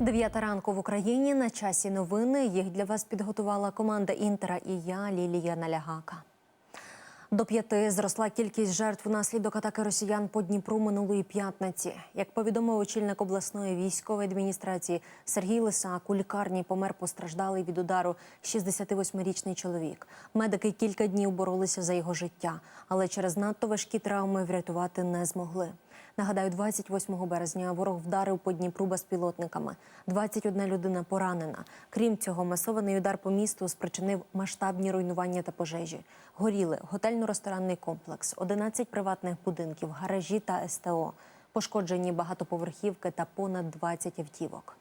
Дев'ята ранку в Україні на часі новини. Їх для вас підготувала команда Інтера і я, Лілія Налягака. До п'яти зросла кількість жертв внаслідок атаки росіян по Дніпру минулої п'ятниці. Як повідомив очільник обласної військової адміністрації Сергій Лисак, у лікарні помер постраждалий від удару 68-річний чоловік. Медики кілька днів боролися за його життя, але через надто важкі травми врятувати не змогли. Нагадаю, 28 березня ворог вдарив по Дніпру безпілотниками. 21 людина поранена. Крім цього, масований удар по місту спричинив масштабні руйнування та пожежі. Горіли готельно-ресторанний комплекс, 11 приватних будинків, гаражі та СТО. Пошкоджені багатоповерхівки та понад 20 автівок.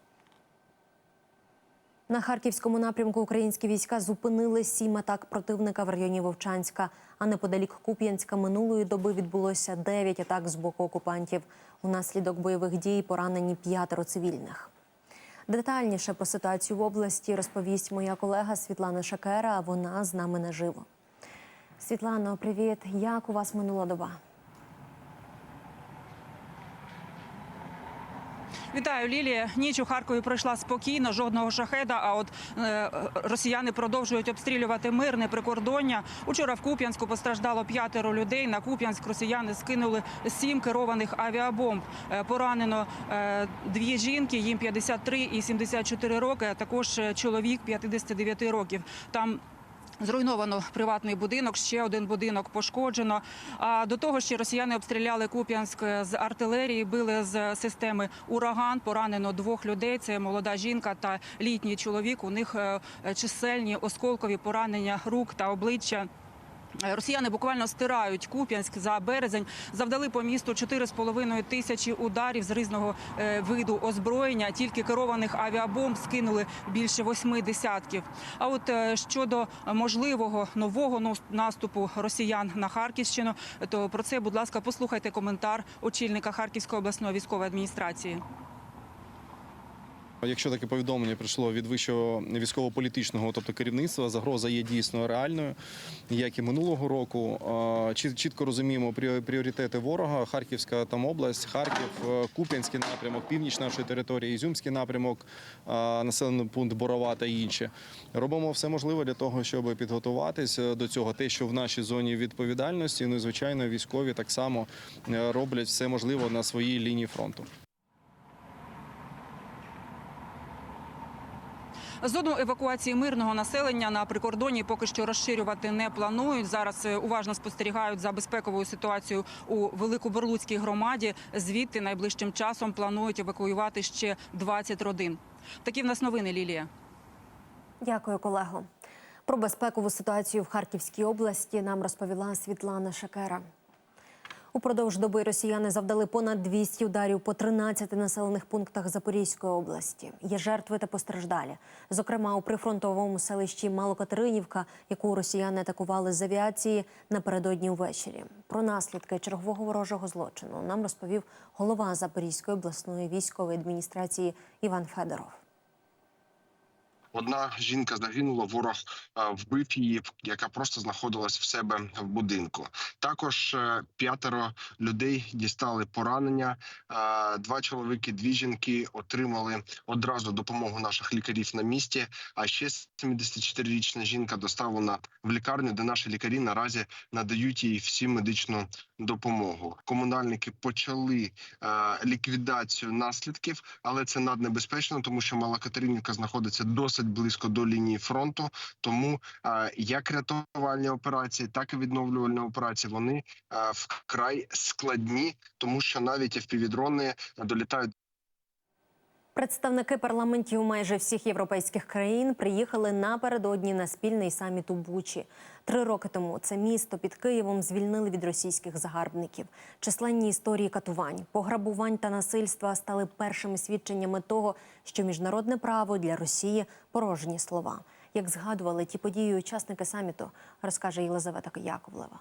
На харківському напрямку українські війська зупинили сім атак противника в районі Вовчанська. А неподалік Куп'янська минулої доби відбулося дев'ять атак з боку окупантів. Унаслідок бойових дій поранені п'ятеро цивільних. Детальніше про ситуацію в області розповість моя колега Світлана Шакера. Вона з нами наживо. Світлано, привіт! Як у вас минула доба? Вітаю, Лілія. Ніч у Харкові пройшла спокійно, жодного шахеда. А от е, росіяни продовжують обстрілювати мирне прикордоння. Учора в Куп'янську постраждало п'ятеро людей. На Куп'янськ росіяни скинули сім керованих авіабомб. Е, поранено е, дві жінки, їм 53 і 74 роки. А також е, чоловік 59 років. Там Зруйновано приватний будинок, ще один будинок пошкоджено. А до того ще росіяни обстріляли Куп'янськ з артилерії, били з системи ураган. Поранено двох людей. Це молода жінка та літній чоловік. У них е, чисельні осколкові поранення рук та обличчя. Е, Росіяни буквально стирають Куп'янськ за березень. Завдали по місту 4,5 тисячі ударів з різного е, виду озброєння. Тільки керованих авіабомб скинули більше восьми десятків. А от е, щодо можливого нового наступу росіян на Харківщину, то про це, будь ласка, послухайте коментар очільника Харківської обласної військової адміністрації. Якщо таке повідомлення прийшло від вищого військово-політичного, тобто керівництва, загроза є дійсно реальною, як і минулого року. Чітко розуміємо пріо- пріоритети ворога. Харківська там область, Харків, е, Куп'янський напрямок, північ нашої території, Ізюмський напрямок, населений пункт Борова та інші. Робимо все можливе для того, щоб підготуватись е, до цього. Те, що в нашій зоні відповідальності, ну і звичайно, військові так само е, роблять все можливе на своїй лінії фронту. Зону евакуації мирного населення на прикордоні поки що розширювати не планують. Зараз е, уважно спостерігають за безпековою ситуацією у Великоборлуцькій громаді. Звідти найближчим часом планують евакуювати ще 20 родин. Такі в нас новини, Лілія. Дякую, колего. Про безпекову ситуацію в Харківській області нам розповіла Світлана Шакера. Упродовж доби росіяни завдали понад 200 ударів по 13 населених пунктах Запорізької області. Є жертви та постраждалі. Зокрема, у прифронтовому селищі Малокатеринівка, яку росіяни атакували з авіації напередодні увечері. Про наслідки чергового ворожого злочину нам розповів голова Запорізької обласної військової адміністрації Іван Федоров. Одна жінка загинула, ворог е, вбив її, яка просто знаходилась в себе в будинку. Також е, п'ятеро людей дістали поранення. Е, Два чоловіки, дві жінки отримали одразу допомогу наших лікарів на місці. А ще 74-річна жінка доставлена в лікарню, де наші лікарі наразі надають їй всі медичну допомогу. Комунальники почали ліквідацію наслідків, але це наднебезпечно, тому що Малокатеринівка знаходиться досить близько до лінії фронту. Тому як рятувальні операції, так і відновлювальні операції вони вкрай складні, тому що навіть FPV-дрони долітають Представники парламентів майже всіх європейських країн приїхали напередодні на спільний саміт у Бучі. Три роки тому це місто під Києвом звільнили від російських загарбників. Численні історії катувань, пограбувань та насильства стали першими свідченнями того, що міжнародне право для Росії порожні слова. Як згадували ті події учасники саміту, розкаже Єлизавета Яковлева.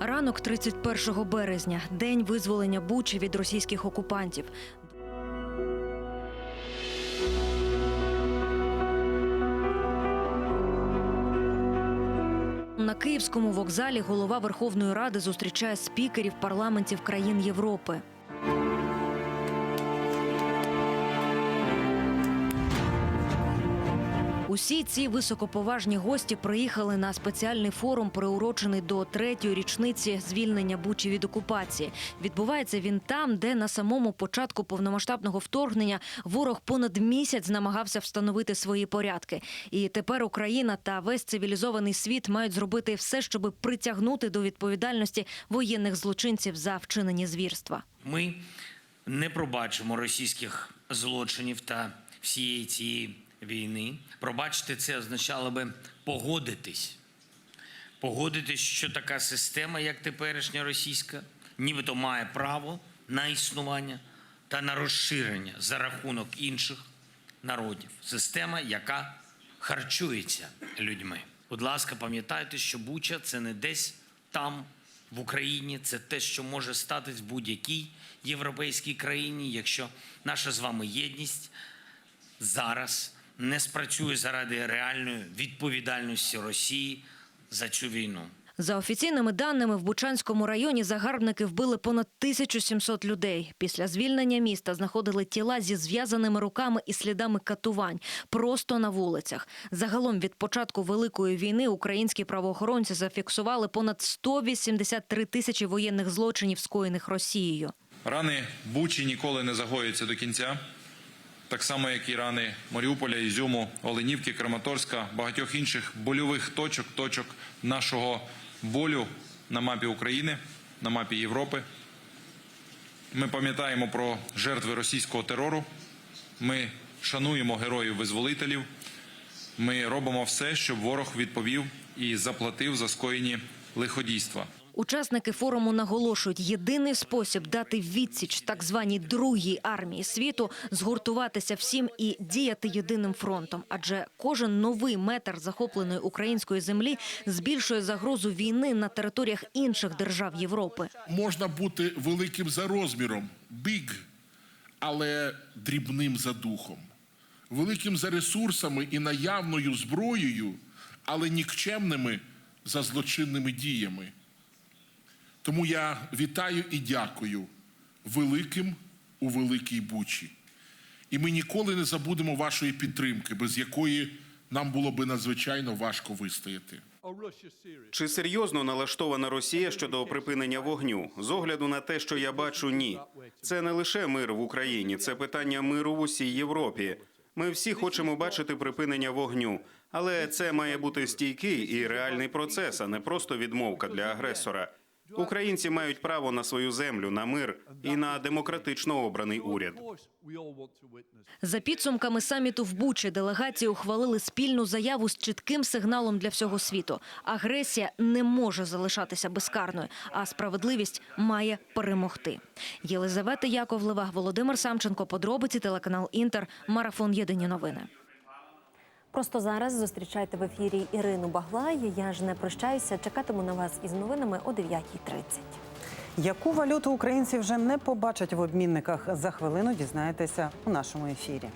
Ранок 31 березня, день визволення Бучі від російських окупантів. На київському вокзалі голова Верховної Ради зустрічає спікерів парламентів країн Європи. Усі ці високоповажні гості приїхали на спеціальний форум, приурочений до третьої річниці звільнення Бучі від окупації. Відбувається він там, де на самому початку повномасштабного вторгнення ворог понад місяць намагався встановити свої порядки. І тепер Україна та весь цивілізований світ мають зробити все, щоб притягнути до відповідальності воєнних злочинців за вчинені звірства. Ми не пробачимо російських злочинів та всієї цієї війни. Пробачити це означало би погодитись. Погодитись, що така система, як теперішня російська, нібито має право на існування та на розширення за рахунок інших народів. Система, яка харчується людьми. Будь ласка, пам'ятайте, що Буча це не десь там, в Україні, це те, що може статись в будь-якій європейській країні, якщо наша з вами єдність зараз не спрацює заради реальної відповідальності Росії за цю війну. За офіційними даними, в Бучанському районі загарбники вбили понад 1700 людей. Після звільнення міста знаходили тіла зі зв'язаними руками і слідами катувань просто на вулицях. Загалом від початку великої війни українські правоохоронці зафіксували понад 183 тисячі воєнних злочинів, скоєних Росією. Рани Бучі ніколи не загоюються до кінця, так само, як і рани Маріуполя, Ізюму, Оленівки, Краматорська, багатьох інших больових точок, точок нашого болю на мапі України, на мапі Європи. Ми пам'ятаємо про жертви російського терору. Ми шануємо героїв-визволителів. Ми робимо все, щоб ворог відповів і заплатив за скоєні лиходійства. Учасники форуму наголошують, єдиний спосіб дати відсіч так званій другій армії світу згуртуватися всім і діяти єдиним фронтом. Адже кожен новий метр захопленої української землі збільшує загрозу війни на територіях інших держав Європи. можна бути великим за розміром, big, але дрібним за духом, великим за ресурсами і наявною зброєю, але нікчемними за злочинними діями. Тому я вітаю і дякую великим у Великій Бучі. І ми ніколи не забудемо вашої підтримки, без якої нам було би надзвичайно важко вистояти. Чи серйозно налаштована Росія щодо припинення вогню? З огляду на те, що я бачу, ні. Це не лише мир в Україні, це питання миру в усій Європі. Ми всі хочемо бачити припинення вогню, але це має бути стійкий і реальний процес, а не просто відмовка для агресора. Українці мають право на свою землю, на мир і на демократично обраний уряд. За підсумками саміту в Бучі делегації ухвалили спільну заяву з чітким сигналом для всього світу. Агресія не може залишатися безкарною, а справедливість має перемогти. Єлизавета Яковлева, Володимир Самченко, подробиці телеканал Інтер, марафон Єдині новини. Просто зараз зустрічайте в ефірі Ірину Баглай. Я ж не прощаюся. Чекатиму на вас із новинами о 9.30. Яку валюту українці вже не побачать в обмінниках за хвилину? Дізнаєтеся у нашому ефірі.